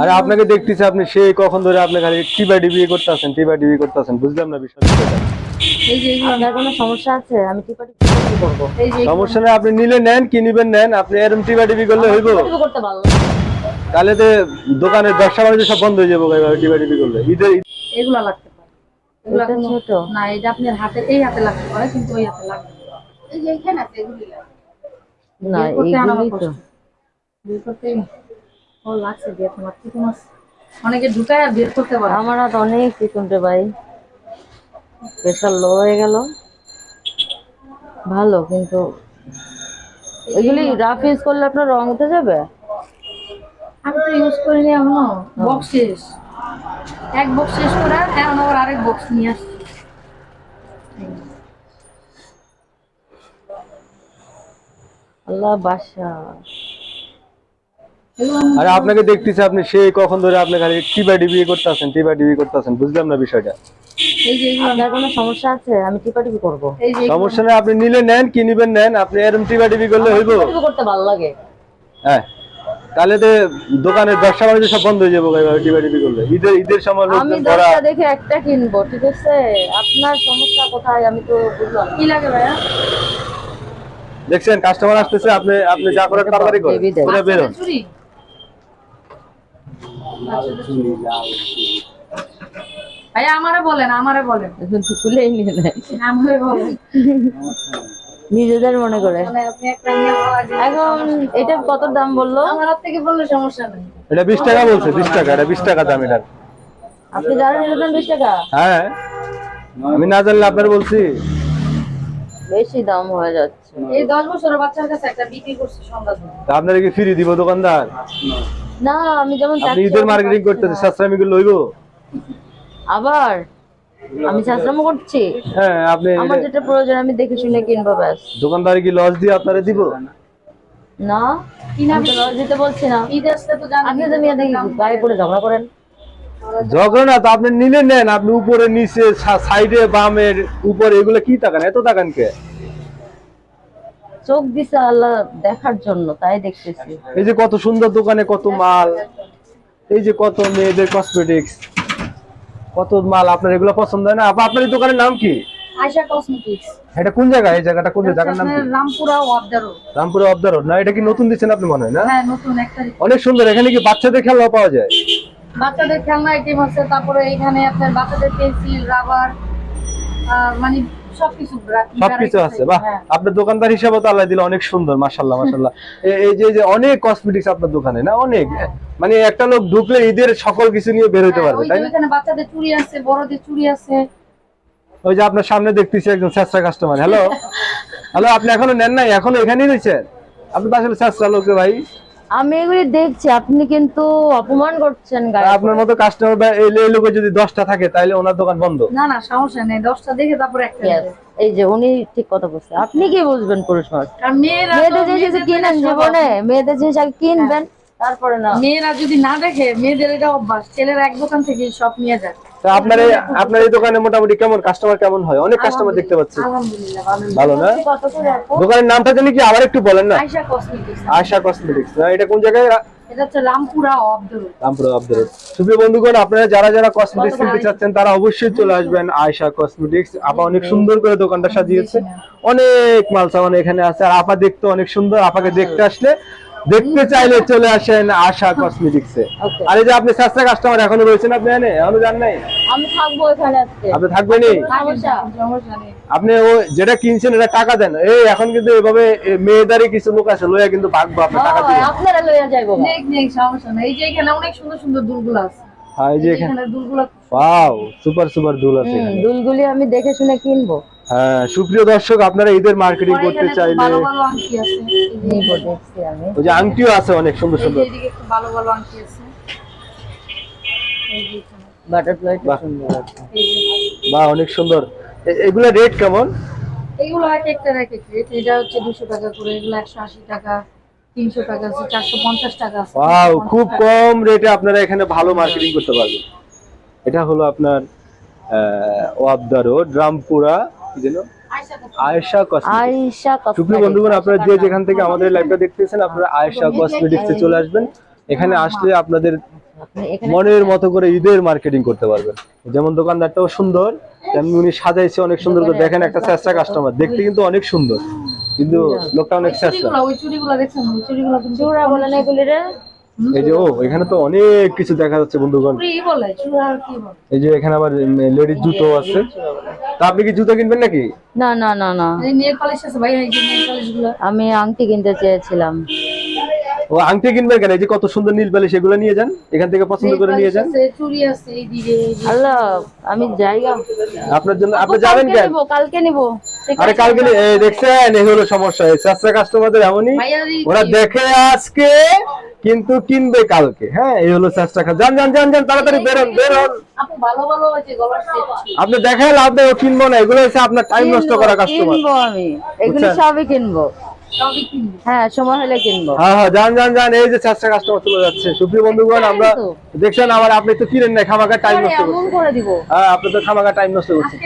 আরে আপনাকে দেখতেছি আপনি সেই কখন ধরে আপনি খালি টিবা ডিবি করতেছেন টিবা ডিবি করতেছেন বুঝলাম না বিষয়টা। এই যে আপনার কোনো সমস্যা আছে? আমি টিপাটি কি করব। এই যে সমস্যা নেই আপনি নিলে নেন কি নিবেন নেন আপনি এরকম টিবা ডিবি করলে হইব। করতে ভালো তাহলে তো দোকানের ব্যবসা বাণিজ্য সব বন্ধ হয়ে যাব এইভাবে টিবা ডিবি করলে। ঈদের এগুলা লাগতে পারে। এগুলা ছোট। না এটা আপনার হাতে এই হাতে লাগতে পারে কিন্তু ওই হাতে লাগবে এই যে এখানে আছে এগুলি না তো ও লাগছে দিয়ে তোমার ঠিক আছে। অনেকে ঢুকায় আর বের করতে পারে। আমার হাত অনেক চিকুনটে ভাই। প্রেশার লো হয়ে গেল। ভালো কিন্তু এগুলি রাফ ইউজ করলে আপনার রং উঠে যাবে? আমি তো ইউজ করিনি এখনও। বক্স শেষ। এক বক্স শেষ করে এখন আবার আরেক বক্স নিয়ে আসছি। আল্লাহ বাসা আরে আপনাকে দেখতেছি আপনি সেই কখন ধরে আপনি খালি টিবা ডিবি করতেছেন টিবা ডিবি করতেছেন বুঝলাম না বিষয়টা। এই যে আপনার কোনো সমস্যা আছে? আমি করব। এই যে এগুলো- সমস্যা নেই আপনি নিলে নেন কি নিবেন নেন আপনি এরকম ডিবি করলে হইব। করতে ভালো লাগে। হ্যাঁ তাহলে তো দোকানের ব্যবসা বাণিজ্য সব বন্ধ হয়ে যাব টিবা ডিবি করলে। ঈদের ঈদের সময় আমি দশটা দেখে একটা কিনবো ঠিক আছে? আপনার সমস্যা কোথায়? আমি তো বুঝলাম। কি লাগে ভাইয়া? দেখছেন কাস্টমার আসতেছে আপনি আপনি যা তাড়াতাড়ি। করে বেরোন বাচ্চাদের ভাইয়া আমারে বলেন আমারে বলেন। এখন তো খুলেই নিয়ে নেয় আমারে বলেন। নিজেদের মনে করে। মানে যায়। এখন এটা কত দাম বলল? আমার থেকে বললে সমস্যা নেই। এটা বিশ টাকা বলছে বিশ টাকা এটা বিশ টাকা দাম এটার আপনি জানেন এটা দাম বিশ টাকা? হ্যাঁ। আমি না জানলে আপনার বলছি। বেশি দাম হয়ে যাচ্ছে। এই দশ বছরের বাচ্চার কাছে একটা বিক্রি করছে সন্ধ্যা। আপনারা কি ফ্রি দিব দোকানদার? না আমি যেমন আপনি ঈদের মার্কেটিং করতেছে সাশ্রামি গুলো লইব? আবার? আমি চাষরামো করছি। হ্যাঁ আপনি আমার যেটা প্রয়োজন আমি দেখে শুনে কিনবো ব্যাস। দোকানদার কি লস দিয়ে আপনারা দিব? না আমি লস দিতে বলছি না। ঈদ আসতে তো জানি আপনি তো মেয়ে দেখি গায়ে পড়ে ঝগড়া করেন। ঝগড়া না তো আপনি নিলে নেন আপনি উপরে নিচে সাইডে বামের উপরে এগুলো কি তাকান? এত তাকান কে? চোখ দিছে আল্লাহ দেখার জন্য তাই দেখতেছি। এই যে কত সুন্দর দোকানে কত মাল এই যে কত মেয়েদের কসমেটিক্স কত মাল আপনার এগুলো পছন্দ হয় না? আপা, আপনার দোকানের নাম কি? আয়শা কসমেটিক্স এটা কোন জায়গা এই জায়গাটা কোন জায়গার নাম রামপুরা ওয়াবদারো রামপুরে রোড। না এটা কি নতুন দিচ্ছেন আপনি মনে হয় না? হ্যাঁ নতুন একটা অনেক সুন্দর। এখানে কি বাচ্চাদের খেলনা পাওয়া যায়? বাচ্চাদের খেলনা আইটেম আছে তারপরে এখানে আপনার বাচ্চাদের পেন্সিল রাবার মানে সবকিছু আছে বাহ। হ্যাঁ। আপনার দোকানদার হিসাবে তো আল্লাহ দিলে অনেক সুন্দর মাশাল্লাহ মাশাল্লাহ এই যে অনেক কসমেটিক্স আপনার দোকানে না? অনেক। মানে একটা লোক ঢুকলে ঈদের সকল কিছু নিয়ে বের হইতে হ্যাঁ, পারবে তাই না? বাচ্চাদের চুড়ি আছে বড়দের চুড়ি আছে। ওই যে আপনার সামনে দেখতেছি একজন চেষ্টা কাস্টমার হ্যালো হ্যালো আপনি এখনও নেন নাই? এখনও এখানেই রয়েছেন? আপনি তো আসলে চেষ্টা লোকে ভাই। আমি এগুলি দেখছি আপনি কিন্তু অপমান করছেন আপনার মতো কাস্টমার বা এই লোকের যদি দশটা থাকে তাহলে ওনার দোকান বন্ধ। না না সমস্যা নেই দশটা দেখে তারপরে একটা এই যে উনি ঠিক কথা বলছে। আপনি কি বুঝবেন পুরুষ মানুষ? মেয়েদের জিনিস কিনেন জীবনে মেয়েদের জিনিস আগে কিনবেন তারপরে না। মেয়েরা যদি না দেখে মেয়েদের এটা অভ্যাস। ছেলেরা এক দোকান থেকে সব নিয়ে যায়। আপনার আপনার এই দোকানে মোটামুটি কেমন? কাস্টমার কেমন হয়? অনেক কাস্টমার দেখতে পাচ্ছি। ভালো। না? দোকানের নামটা জানি কি? আবার একটু বলেন না। আয়শা কসমেটিক্স আশা কসমেটিক্স না? এটা কোন জায়গায়? বন্ধুগণ আপনারা যারা যারা কসমেটিক্স কিনতে চাচ্ছেন তারা অবশ্যই চলে আসবেন আয়শা কসমেটিক্স আপা অনেক সুন্দর করে দোকানটা সাজিয়েছে। অনেক মাল সামান এখানে আছে। আর আপা দেখতে অনেক সুন্দর। আপাকে দেখতে আসলে দেখতে চাইলে চলে আসেন আশা কসমেটিক্সে। Okay. আর এই যে আপনি সাস্তা কাস্টমার এখনও রয়েছেন আপনি এনে এখনও জান নাই? আমি থাকব এখানে আজকে। আপনি থাকবেনই আপনি ও যেটা কিনছেন এটা টাকা দেন। এই এখন কিন্তু এভাবে মেয়েদারি কিছু লোক আছে লইয়া কিন্তু ভাগবো আপনি টাকা হয়, দিয়ে। আপনারা লইয়া যাইবো। নেই নেই সমস্যা নেই। এই যে এখানে অনেক সুন্দর সুন্দর দুলগুলো আছে। হ্যাঁ এই যে এখানে। এখানে দুলগুলো ওয়াও সুপার সুপার দুল আছে এখানে। দুলগুলি আমি দেখে শুনে কিনবো। হ্যাঁ সুপ্রিয় দর্শক আপনারা ঈদের মার্কেটিং করতে চাইলে ভালো ভালো আংটি আছে। এই যে- নিবো দেখছি আমি। ওই যে আংটিও আছে অনেক সুন্দর সুন্দর। ভালো ভালো আংটি আছে। বা অনেক সুন্দর। এগুলা রেট কেমন? এগুলো এক একটা এক এক রেট এটা হচ্ছে দুশো টাকা করে এগুলো একশো আশি টাকা তিনশো টাকা আছে চারশো পঞ্চাশ টাকা আছে। ওয়াও খুব কম রেটে আপনারা এখানে ভালো মার্কেটিং করতে পারবেন। এটা হলো আপনার ওয়াবদা রোড রামপুরা কি যেন? আয়েশা কসমেটিক্স। আয়শা সুপ্রিয় বন্ধুগণ আপনারা যে যেখান থেকে আমাদের লাইভটা দেখতেছেন আপনারা আয়েশা কসমেটিক্সে চলে আসবেন। এখানে আসলে আপনাদের মনের মতো করে ঈদের মার্কেটিং করতে পারবেন। যেমন দোকানদারটাও সুন্দর তেমনি উনি সাজাইছে অনেক সুন্দর করে। দেখেন একটা চেষ্টা কাস্টমার দেখতে কিন্তু অনেক সুন্দর। কিন্তু লোকটা অনেক চেষ্টা। এই যে ও এখানে তো অনেক কিছু দেখা যাচ্ছে বন্ধুগণ। এই যে এখানে আবার লেডিস জুতো আছে। তা আপনি কি জুতো কিনবেন নাকি? না না না না। এই নেল পালিশ আছে ভাই এই যে নেল পালিশগুলো। আমি আংটি কিনতে চেয়েছিলাম। ও আংটি কিনবেন কেন? এই যে কত সুন্দর নীল পালিশ এগুলো নিয়ে যান এখান থেকে পছন্দ করে নিয়ে যান। আছে চুড়ি আছে এই দিকে আল্লাহ আমি জায়গা আপনার জন্য আপনি যাবেন কেন? নিবো কালকে নিবো। আরে? কালকে এই দেখছেন এই হলো সমস্যা। এই চাষা কাস্টমারদের এমনই। ওরা দেখে আজকে কিন্তু কিনবে কালকে। হ্যাঁ এই হলো চেষ্টা যান যান যান যান তাড়াতাড়ি বেরোন বেরোন আপু ভালো ভালো আছে গলার সেট আপনি দেখে লাভ ও কিনবো না এগুলো হচ্ছে আপনার টাইম নষ্ট করা কাস্টমার কিনবো আমি। এগুলি? সবই কিনবো। হ্যাঁ সময় হলে কিনবো। হ্যাঁ হ্যাঁ যান যান যান এই যে কাস্টমার চলে যাচ্ছে। সুপ্রিয় বন্ধুগণ আমরা দেখছেন আমার আপনি তো কিনেন না খামাকা টাইম নষ্ট করছেন। করে দিব। হ্যাঁ আপনি তো খামাকা টাইম নষ্ট করছেন।